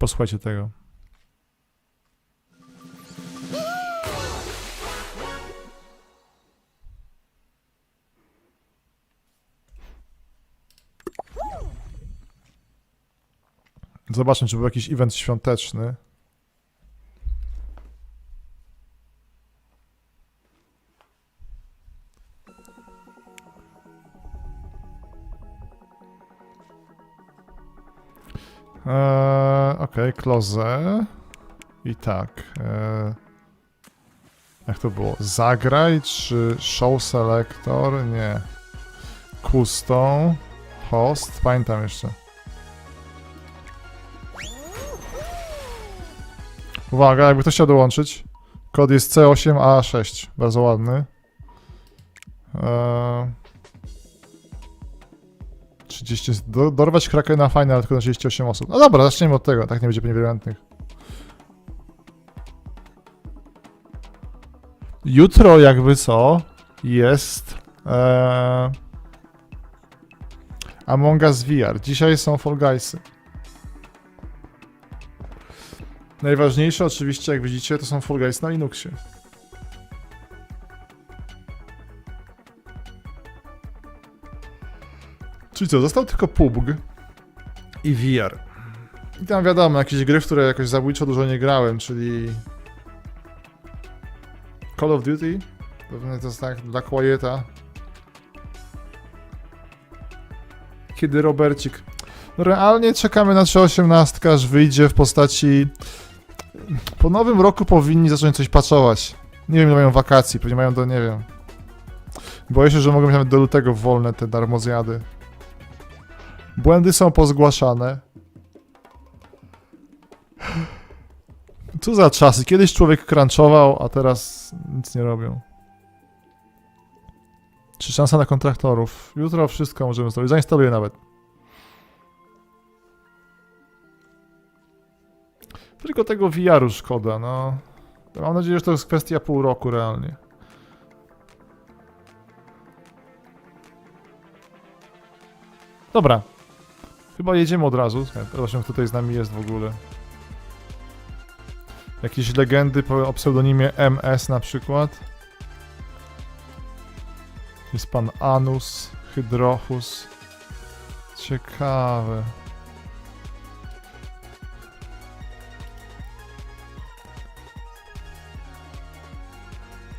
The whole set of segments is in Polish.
Posłuchajcie tego. Zobaczmy, czy był jakiś event świąteczny. Eee, Okej, close. I tak. Eee, jak to było? Zagraj czy show selector? Nie. Custom. Host. Pamiętam jeszcze. Uwaga, jakby ktoś chciał dołączyć. Kod jest C8A6. Bardzo ładny. Eee, 30, do, dorwać Krakena fajne, ale tylko na 38 osób. No dobra, zaczniemy od tego, tak nie będzie chętnych. Jutro jakby co jest e, Among Us VR. Dzisiaj są Fall Guysy. Najważniejsze oczywiście, jak widzicie, to są Fall Guys na Linuxie. Czyli co, został tylko PUBG i VR. I tam wiadomo, jakieś gry, w które jakoś zabójczo dużo nie grałem, czyli Call of Duty, pewnie to jest tak dla Quieta. Kiedy Robercik. No realnie czekamy na 3.18, aż wyjdzie w postaci... Po nowym roku powinni zacząć coś patchować. Nie wiem, ile mają wakacji, pewnie mają do, nie wiem. Boję się, że mogą mieć nawet do lutego wolne te darmozjady. Błędy są pozgłaszane. Co za czasy? Kiedyś człowiek crunchował, a teraz nic nie robią. Czy szansa na kontraktorów? Jutro wszystko możemy zrobić. Zainstaluję nawet. Tylko tego VR-u szkoda, no. Mam nadzieję, że to jest kwestia pół roku realnie. Dobra. Chyba jedziemy od razu. Kto tutaj z nami jest w ogóle. Jakieś legendy o pseudonimie MS na przykład. Jest pan Anus, Hydrochus. Ciekawe.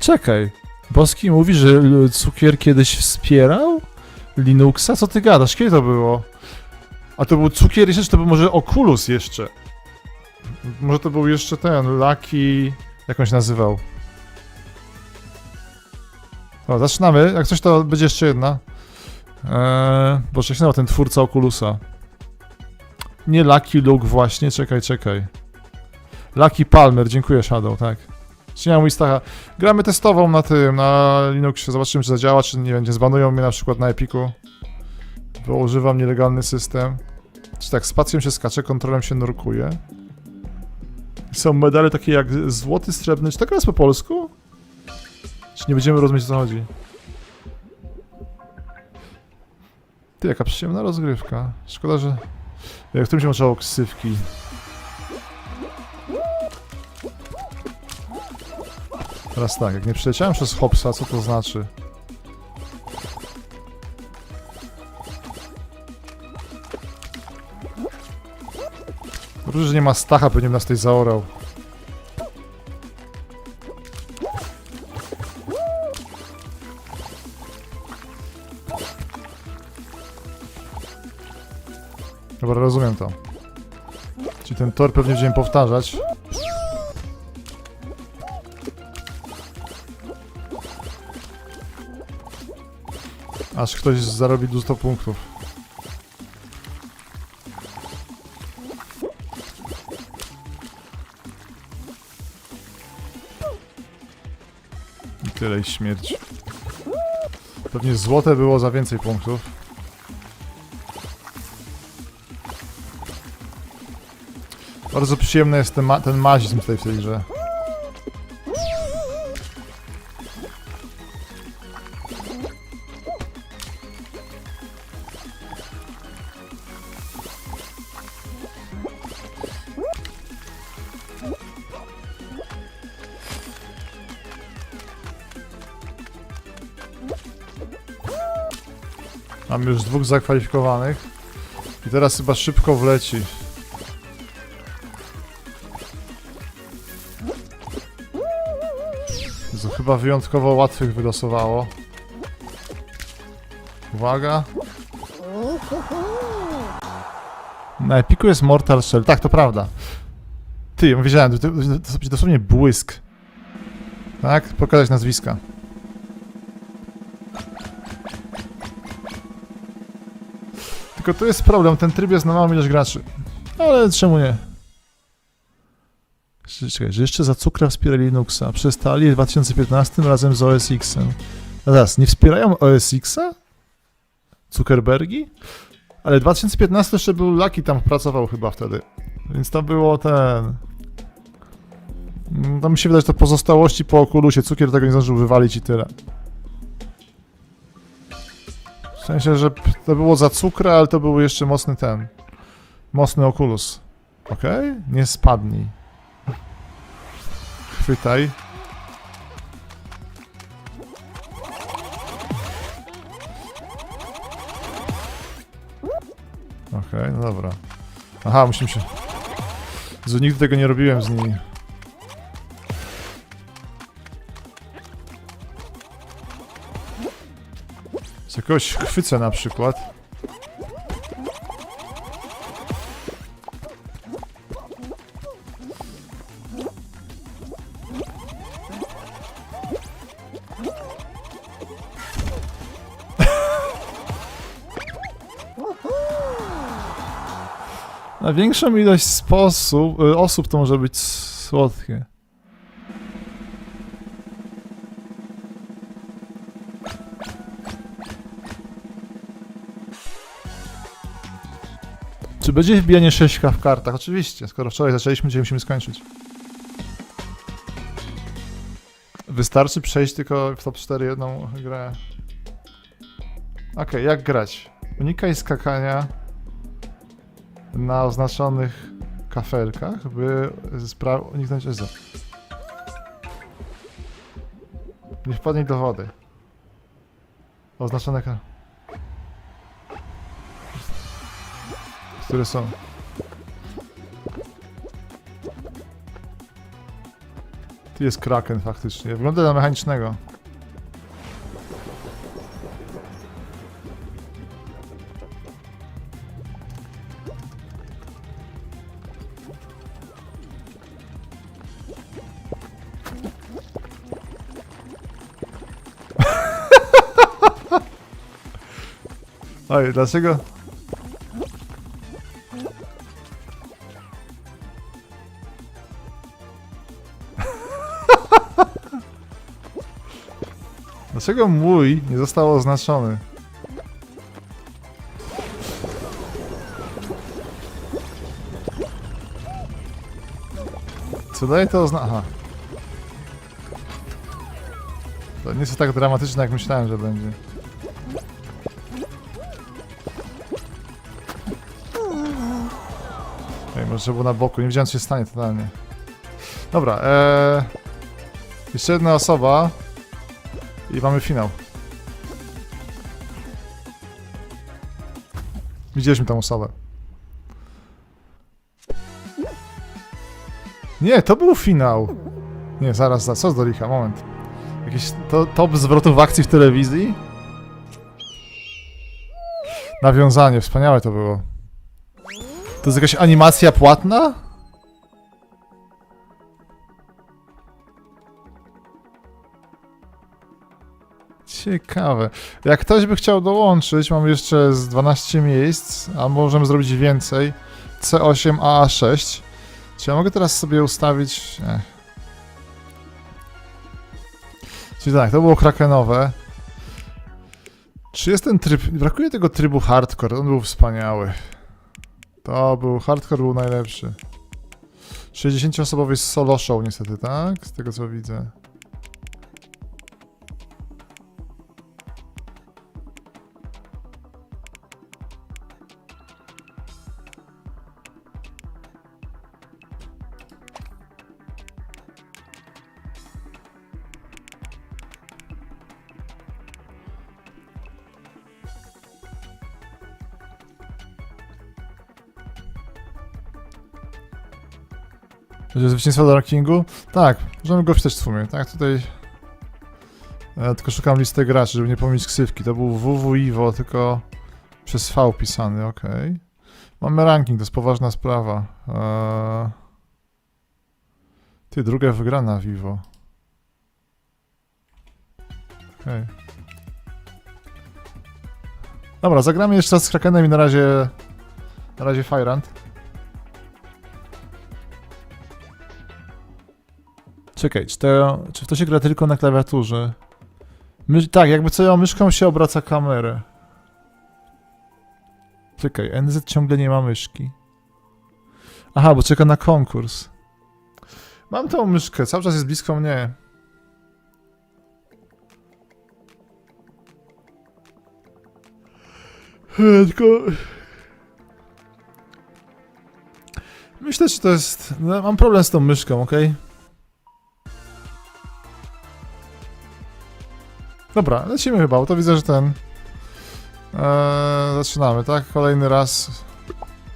Czekaj. Boski mówi, że cukier kiedyś wspierał Linuxa? Co ty gadasz? Kiedy to było? A to był cukier jeszcze, to był może Oculus jeszcze? Może to był jeszcze ten, Lucky... Jak on się nazywał? O, zaczynamy. Jak coś, to będzie jeszcze jedna. Eee, boże, się nazywa ten twórca Oculusa? Nie Lucky Luke właśnie, czekaj, czekaj. Lucky Palmer, dziękuję Shadow, tak. Śniał mój Stacha. Gramy testową na tym, na Linuxie, zobaczymy czy zadziała, czy nie nie zbanują mnie na przykład na Epiku. Bo używam nielegalny system. Czy tak, spacją się skacze, kontrolem się nurkuje. Są medale takie jak złoty, srebrny. Czy tak jest po polsku? Czy nie będziemy rozumieć o co chodzi? Ty, jaka przyjemna rozgrywka. Szkoda, że... Jak którym się można ksywki. Teraz tak, jak nie przeleciałem przez Hopsa, co to znaczy? Dobrze, że nie ma Stacha, pewnie nas tutaj zaorał. Dobra, rozumiem to. Czyli ten tor pewnie będziemy powtarzać. Aż ktoś zarobi 200 punktów. Tyle i śmierć. Pewnie złote było za więcej punktów. Bardzo przyjemny jest ten, ma ten mazizm tutaj w tej grze. Mamy już dwóch zakwalifikowanych. I teraz chyba szybko wleci. Jezu, chyba wyjątkowo łatwych wylosowało. Uwaga. Na Epiku jest Mortal Shell. Tak, to prawda. Ty, ja wiedziałem, to, dosłownie błysk. Tak? Pokazać nazwiska. Tylko to jest problem, ten tryb jest na małą ilość graczy. Ale czemu nie? Czekaj, że jeszcze za cukra wspiera Linuxa. Przestali w 2015 razem z OS X-em. A teraz, nie wspierają OS X-a? Zuckerbergi? Ale 2015 jeszcze był Lucky tam pracował chyba wtedy. Więc to było ten... To mi się wydaje, że to pozostałości po Oculusie. Cukier tego nie zdążył wywalić i tyle. W sensie, że to było za cukra, ale to był jeszcze mocny ten. Mocny Oculus. Okej? Nie spadnij. Chwytaj. Okej, no dobra. Aha, musimy się... Jezu, nigdy tego nie robiłem z nimi. Z jakiegoś chwycę na przykład. Na większą ilość sposób, y, osób to może być słodkie. Czy będzie wbijanie 6K w kartach? Oczywiście, skoro wczoraj zaczęliśmy, dzisiaj musimy skończyć. Wystarczy przejść tylko w top 4 jedną grę. Okej, jak grać? Unikaj skakania na oznaczonych kafelkach, by uniknąć EZO. Nie wpadnij do wody. Oznaczone ka- Które są? Tu jest kraken faktycznie. Wygląda na mechanicznego. Oj, dlaczego? Dlaczego mój nie został oznaczony? Co daje to oznacza? Aha. To nie jest tak dramatyczne, jak myślałem, że będzie. Ej, może było na boku, nie wiedziałem co się stanie totalnie. Dobra, eee... Jeszcze jedna osoba. I mamy finał. Widzieliśmy tą osobę. Nie, to był finał. Nie, zaraz, zaraz, co z Dolicha, moment. Jakiś to, top zwrotów akcji w telewizji? Nawiązanie, wspaniałe to było. To jest jakaś animacja płatna? Ciekawe. Jak ktoś by chciał dołączyć, mam jeszcze z 12 miejsc, a możemy zrobić więcej. C8, AA6. Czy ja mogę teraz sobie ustawić... Ech. Czyli tak, to było krakenowe. Czy jest ten tryb... Brakuje tego trybu hardcore, on był wspaniały. To był... Hardcore był najlepszy. 60-osobowy solo show niestety, tak? Z tego co widzę. Będzie zwycięstwo do rankingu? Tak, możemy go wpisać w sumie, tak, tutaj... E, tylko szukam listy graczy, żeby nie pomylić ksywki. To był WW Iwo, tylko przez V pisany, okej. Mamy ranking, to jest poważna sprawa. Eee... Ty, druga wygrana Vivo. Okej. Dobra, zagramy jeszcze raz z Krakenem i na razie... Na razie Firant. Czekaj, czy to, czy w to się gra tylko na klawiaturze? My, tak, jakby co ja myszką się obraca kamerę. Czekaj, NZ ciągle nie ma myszki. Aha, bo czeka na konkurs. Mam tą myszkę, cały czas jest blisko mnie. Tylko... Myślę, że to jest... No, mam problem z tą myszką, ok? Dobra, lecimy chyba, bo to widzę, że ten... Eee, zaczynamy, tak? Kolejny raz.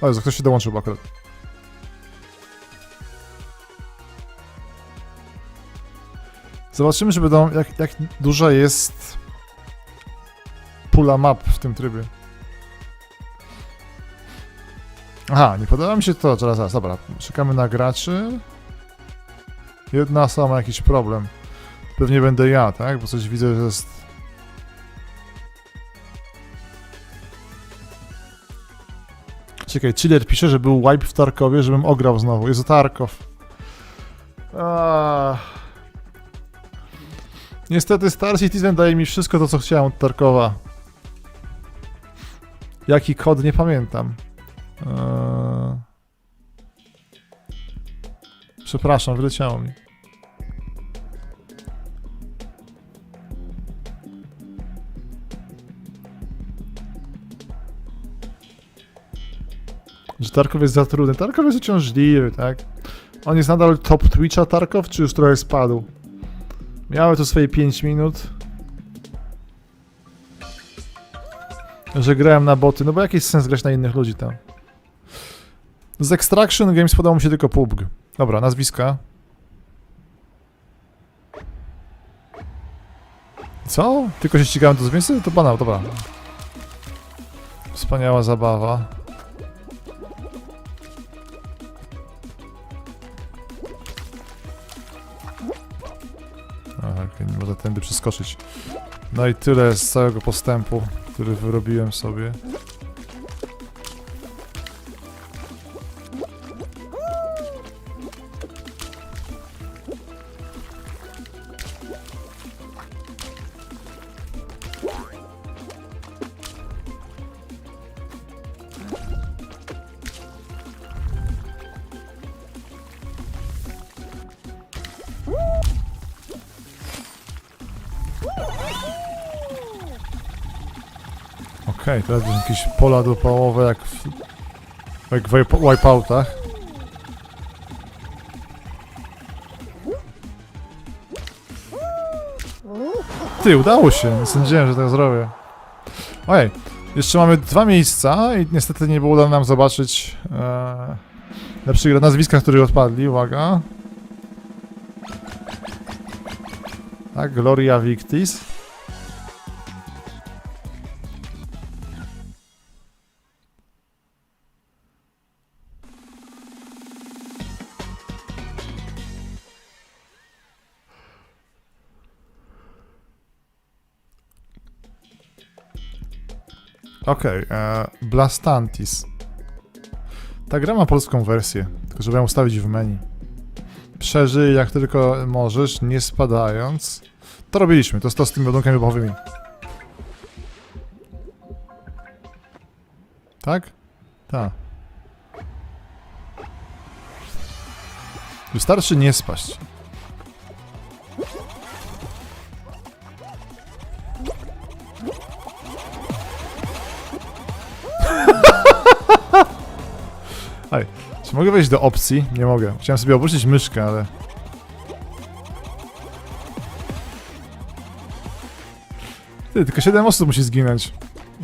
O Jezu, ktoś się dołączył akurat. Zobaczymy, czy będą, jak, jak duża jest pula map w tym trybie. Aha, nie podoba mi się to, zaraz, zaraz, dobra. Czekamy na graczy. Jedna osoba ma jakiś problem. Pewnie będę ja, tak? Bo coś widzę, że jest... Czekaj, Chiller pisze, że był wipe w Tarkowie, żebym ograł znowu. Jest Tarkow. Ah. Niestety Star Citizen daje mi wszystko to, co chciałem od Tarkowa. Jaki kod, nie pamiętam. Eee... Przepraszam, wyleciało mi. Że Tarkow jest za trudny. Tarkow jest uciążliwy, tak? On jest nadal top Twitcha Tarkow, czy już trochę spadł? Miały to swoje 5 minut. Że grałem na boty, no bo jaki jest sens grać na innych ludzi tam? Z Extraction Games podobał mi się tylko PUBG. Dobra, nazwiska. Co? Tylko się ścigałem do zmieńcy? To banał, dobra. Wspaniała zabawa. Aha, okej, nie można tędy przeskoczyć. No i tyle z całego postępu, który wyrobiłem sobie. Okej, teraz będą jakieś pola dopałowe jak w, jak w wipe- wipeoutach. Ty, udało się, nie sądziłem, że tak zrobię. Ojej, jeszcze mamy dwa miejsca i niestety nie było udało nam zobaczyć e, lepszych nazwiska, które odpadli, uwaga. Tak, Gloria Victis. Okej, e, Blastantis. Ta gra ma polską wersję, tylko żeby ją ustawić w menu. Przeżyj jak tylko możesz, nie spadając. To robiliśmy, to to z tymi ładunkami wybuchowymi. Tak? Tak. Wystarczy nie spaść. Czy mogę wejść do opcji? Nie mogę. Chciałem sobie opuścić myszkę, ale... Ty, tylko 7 osób musi zginąć.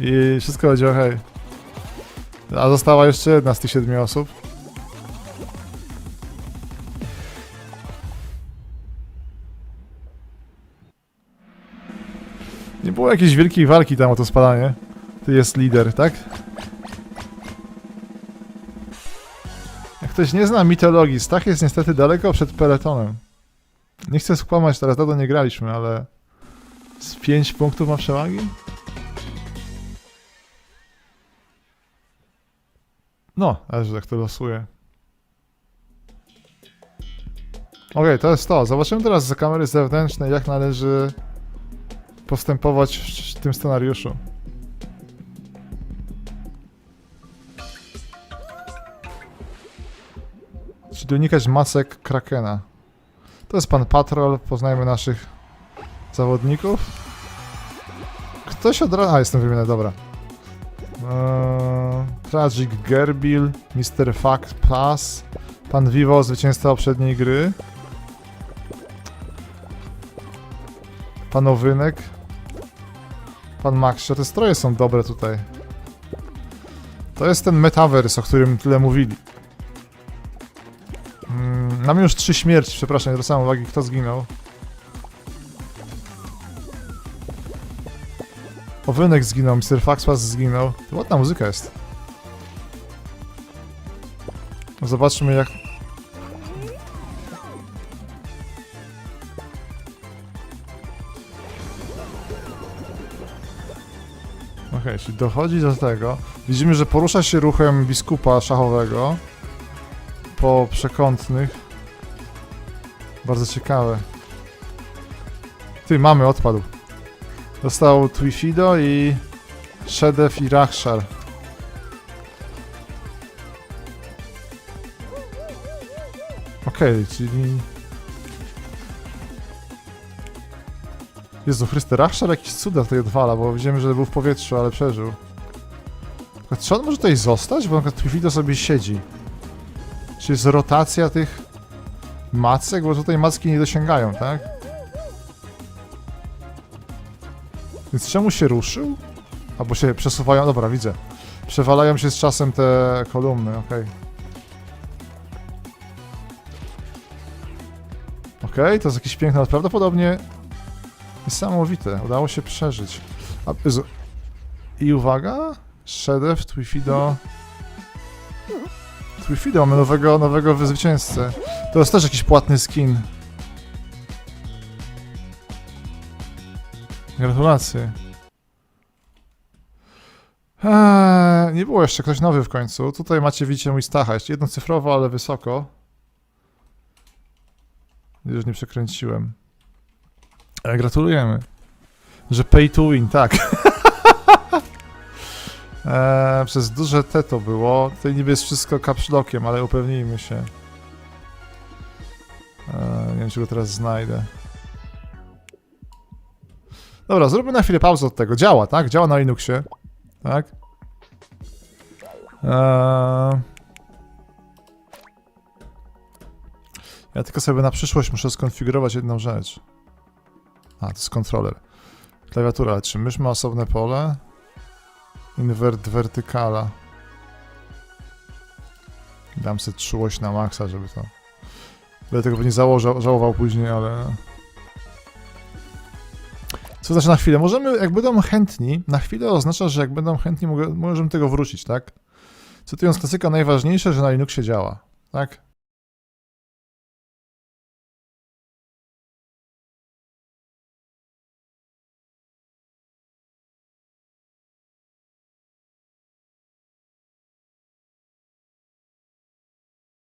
I wszystko będzie okej. A została jeszcze jedna z tych 7 osób. Nie było jakiejś wielkiej walki tam o to spadanie. Ty jest lider, tak? Ktoś nie zna mitologii, Stach jest niestety daleko przed peletonem. Nie chcę skłamać, teraz dawno nie graliśmy, ale... Z 5 punktów ma przewagi? No, ale że tak to losuje. Okej, to jest to. Zobaczymy teraz za kamery zewnętrznej, jak należy postępować w tym scenariuszu. Czyli unikać masek Krakena. To jest pan Patrol, poznajmy naszych zawodników. Ktoś od razu... A, jestem wymieniony, dobra. Eee, Tragic Gerbil, Mr. Fuck Plus, Pan Vivo, zwycięzca poprzedniej gry. Pan Owynek. Pan Maxio, te stroje są dobre tutaj. To jest ten metaverse, o którym tyle mówili. Mamy już trzy śmierci, przepraszam, nie zwracałem uwagi, kto zginął. Owynek zginął, Mr. Faxpas zginął. To ładna muzyka jest. Zobaczmy jak... Okej, czyli dochodzi do tego. Widzimy, że porusza się ruchem biskupa szachowego po przekątnych. Bardzo ciekawe. Ty, mamy, odpadł. Dostał Twifido i Shedev i Rakshar. Okej, czyli... Jezu Chryste, Rakshar jakiś cuda tutaj odwala, bo widzimy, że był w powietrzu, ale przeżył. Czy on może tutaj zostać? Bo na przykład Twifido sobie siedzi. Czy jest rotacja tych macek? Bo tutaj macki nie dosięgają, tak? Więc czemu się ruszył? Albo się przesuwają, dobra, widzę. Przewalają się z czasem te kolumny, okej. Okej, to jest jakiś piękny, prawdopodobnie niesamowite. Udało się przeżyć. I uwaga, Shedev, Twifido... Twifido, mamy nowego, nowego zwycięzcę. To jest też jakiś płatny skin. Gratulacje. Eee, nie było jeszcze ktoś nowy w końcu. Tutaj macie, widzicie, mój Stacha. Jeszcze jednocyfrowo, ale wysoko. Już nie przekręciłem. E, gratulujemy. Że pay to win, tak. eee, przez duże T to było. Tutaj niby jest wszystko capslokiem, ale upewnijmy się. Eee, nie wiem, czy go teraz znajdę. Dobra, zróbmy na chwilę pauzę od tego. Działa, tak? Działa na Linuxie. Tak? Eee... Ja tylko sobie na przyszłość muszę skonfigurować jedną rzecz. A, to jest kontroler. Klawiatura, czy mysz ma osobne pole? Invert wertykala. Dam sobie czułość na maksa, żeby to... Będę tego pewnie założał, żałował później, ale... Co znaczy na chwilę? Możemy, jak będą chętni, na chwilę oznacza, że jak będą chętni, mogę, możemy tego wrócić, tak? Cytując klasyka, najważniejsze, że na Linuxie działa, tak?